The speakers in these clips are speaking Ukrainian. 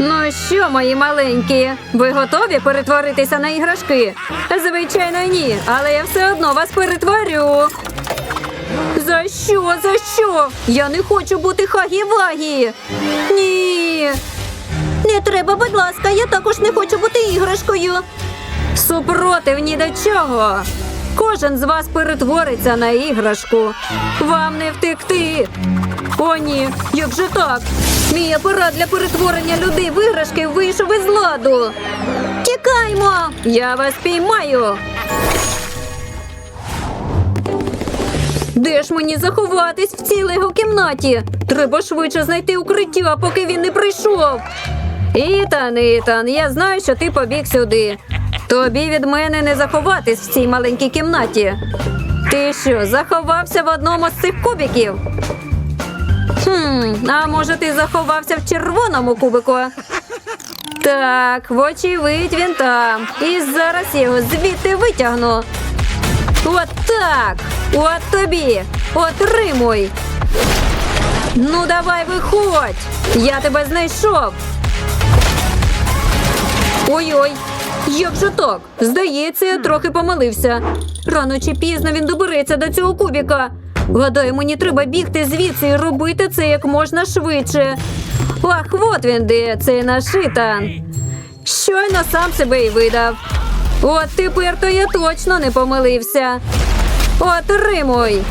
Ну що, мої маленькі, ви готові перетворитися на іграшки? Звичайно, ні, але я все одно вас перетворю. За що? За що? Я не хочу бути хагі-вагі. Ні. Не треба, будь ласка, я також не хочу бути іграшкою. Супротив ні до чого. Кожен з вас перетвориться на іграшку. Вам не втекти. О, ні, як же так? Мій апарат для перетворення людей в іграшки вийшов із ладу. Тікаймо! Я вас піймаю. Де ж мені заховатись в цій лего кімнаті? Треба швидше знайти укриття, поки він не прийшов. Ітан, Ітан, я знаю, що ти побіг сюди. Тобі від мене не заховатись в цій маленькій кімнаті. Ти що, заховався в одному з цих кубиків? Хм, а може ти заховався в червоному кубику? Так, вочевидь він там. І зараз його звідти витягну. От так. От тобі. Отримуй. Ну, давай виходь. Я тебе знайшов. Ой-ой, як же так? Здається, я трохи помилився. Рано чи пізно він добереться до цього кубіка. Гадаю, мені треба бігти звідси і робити це як можна швидше. Ах, от він де, цей наш Ітан. Щойно сам себе і видав. От тепер то я точно не помилився. Отримуй.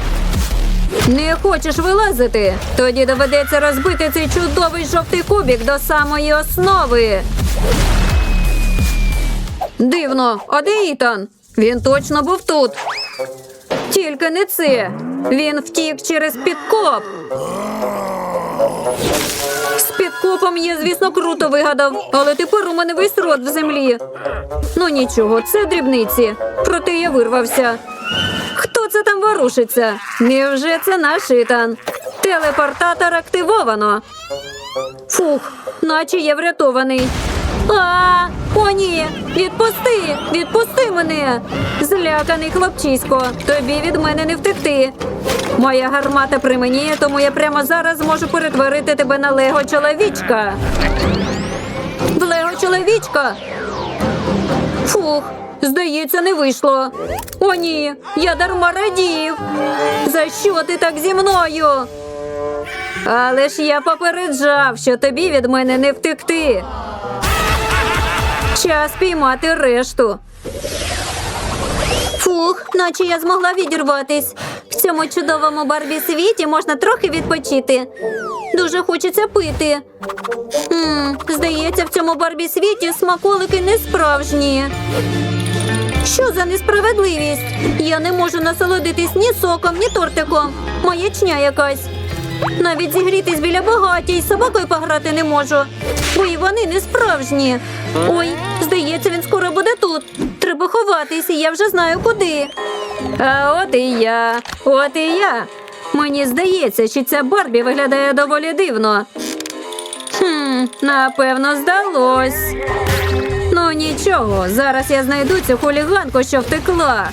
Не хочеш вилазити? Тоді доведеться розбити цей чудовий жовтий кубік до самої основи. Дивно, а де Ітан? Він точно був тут. Тільки не це. Він втік через підкоп. З підкопом я, звісно, круто вигадав, але тепер у мене весь рот в землі. Ну нічого, це дрібниці. Проте я вирвався. Хто це там ворушиться? Невже це наш Ітан? Телепортатор активовано. Фух, наче я врятований. А, о ні, відпусти, відпусти мене. Зляканий хлопчисько, тобі від мене не втекти. Моя гармата при мені, тому я прямо зараз зможу перетворити тебе на лего чоловічка. В лего чоловічка. Фух, здається, не вийшло. О, ні, я дарма радів. За що ти так зі мною? Але ж я попереджав, що тобі від мене не втекти. Час піймати решту. Фух, наче я змогла відірватись. В цьому чудовому барбі світі можна трохи відпочити. Дуже хочеться пити. м здається, в цьому барбі світі смаколики не справжні. Що за несправедливість? Я не можу насолодитись ні соком, ні тортиком. Маячня якась. Навіть зігрітись біля багаття і собакою пограти не можу, бо і вони не справжні. Ой, здається, він скоро буде тут. Треба ховатися, я вже знаю куди. А от і я, от і я. Мені здається, що ця Барбі виглядає доволі дивно. Хм, напевно, здалось. Ну нічого, зараз я знайду цю хуліганку, що втекла.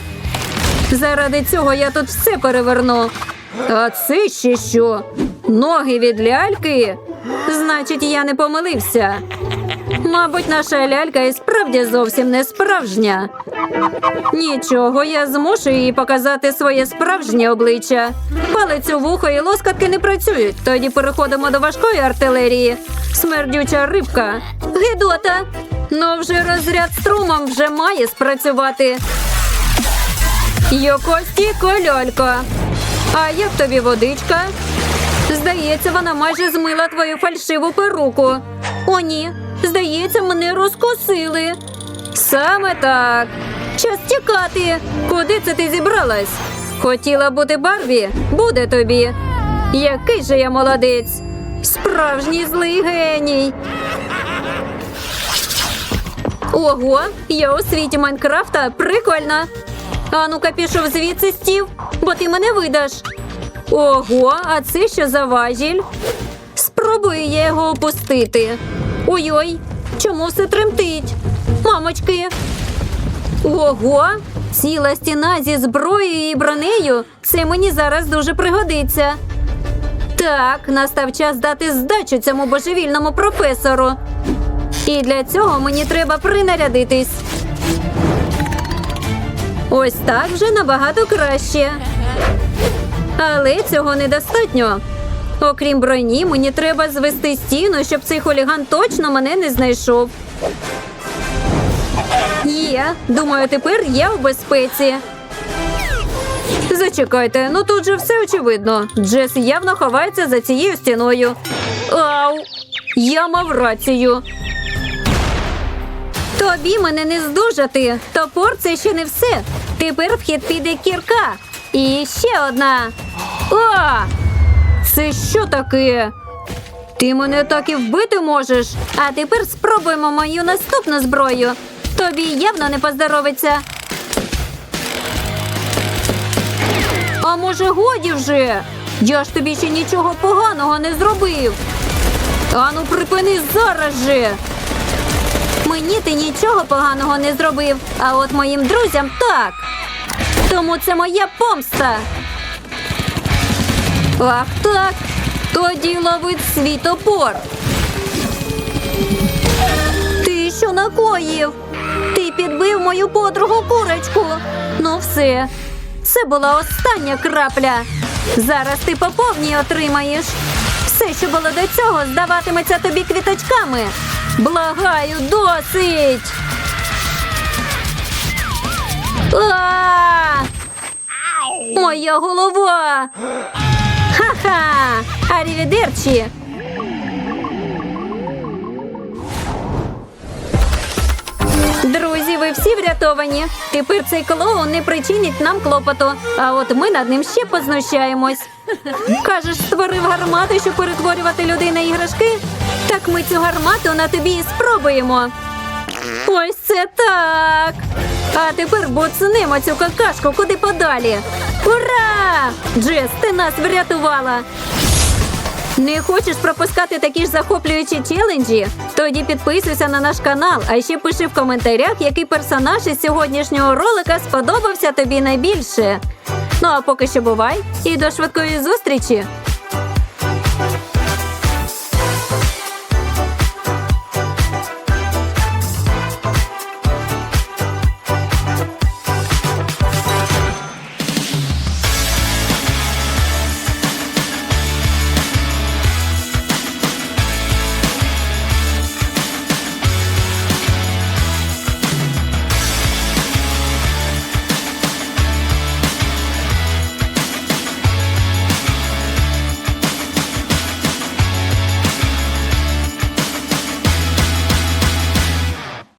Заради цього я тут все переверну. А це ще що? Ноги від ляльки? Значить, я не помилився. Мабуть, наша лялька і справді зовсім не справжня. Нічого, я змушу їй показати своє справжнє обличчя. Палець у вухо і лоскатки не працюють. Тоді переходимо до важкої артилерії. Смердюча рибка. Гидота. Ну вже розряд струмом вже має спрацювати. Йокості кольолько. А як тобі водичка? Здається, вона майже змила твою фальшиву перуку. О, ні. Здається, мене розкосили. Саме так. Час тікати. Куди це ти зібралась? Хотіла бути Барбі? Буде тобі. Який же я молодець. Справжній злий геній. Ого, я у світі Майнкрафта прикольно. А ну-ка пішов звідси стів, бо ти мене видаш. Ого, а це що за важіль? Спробую я його опустити. Ой-ой, чому все тремтить? Мамочки. Ого, ціла стіна зі зброєю і бронею. Це мені зараз дуже пригодиться. Так, настав час дати здачу цьому божевільному професору. І для цього мені треба принарядитись. Ось так вже набагато краще. Але цього недостатньо. Окрім броні, мені треба звести стіну, щоб цей хуліган точно мене не знайшов. Є, думаю, тепер я у безпеці. Зачекайте, ну тут же все очевидно. Джес явно ховається за цією стіною. Ау! Я мав рацію. Тобі мене не здужати. Топор це ще не все. Тепер в хід піде кірка. І ще одна. О! Це що таке? Ти мене так і вбити можеш. А тепер спробуємо мою наступну зброю. Тобі явно не поздоровиться. А може, годі вже? Я ж тобі ще нічого поганого не зробив. Ану, припини зараз же. Мені ти нічого поганого не зробив, а от моїм друзям так. Тому це моя помста. Ах так. Тоді ловить свій топор. Ти що накоїв? Ти підбив мою подругу курочку. Ну все. Це була остання крапля. Зараз ти по повній отримаєш. Все, що було до цього, здаватиметься тобі квіточками. Благаю, досить. А! Моя голова. Ха-ха! Арівідерчі! Друзі, ви всі врятовані. Тепер цей клоун не причинить нам клопоту. А от ми над ним ще познущаємось. Кажеш, створив гармату, щоб перетворювати людей на іграшки? Так ми цю гармату на тобі і спробуємо. Ось це так. А тепер буцнемо цю какашку куди подалі. Ура! Джес, ти нас врятувала. Не хочеш пропускати такі ж захоплюючі челенджі? Тоді підписуйся на наш канал, а ще пиши в коментарях, який персонаж із сьогоднішнього ролика сподобався тобі найбільше. Ну а поки що бувай і до швидкої зустрічі!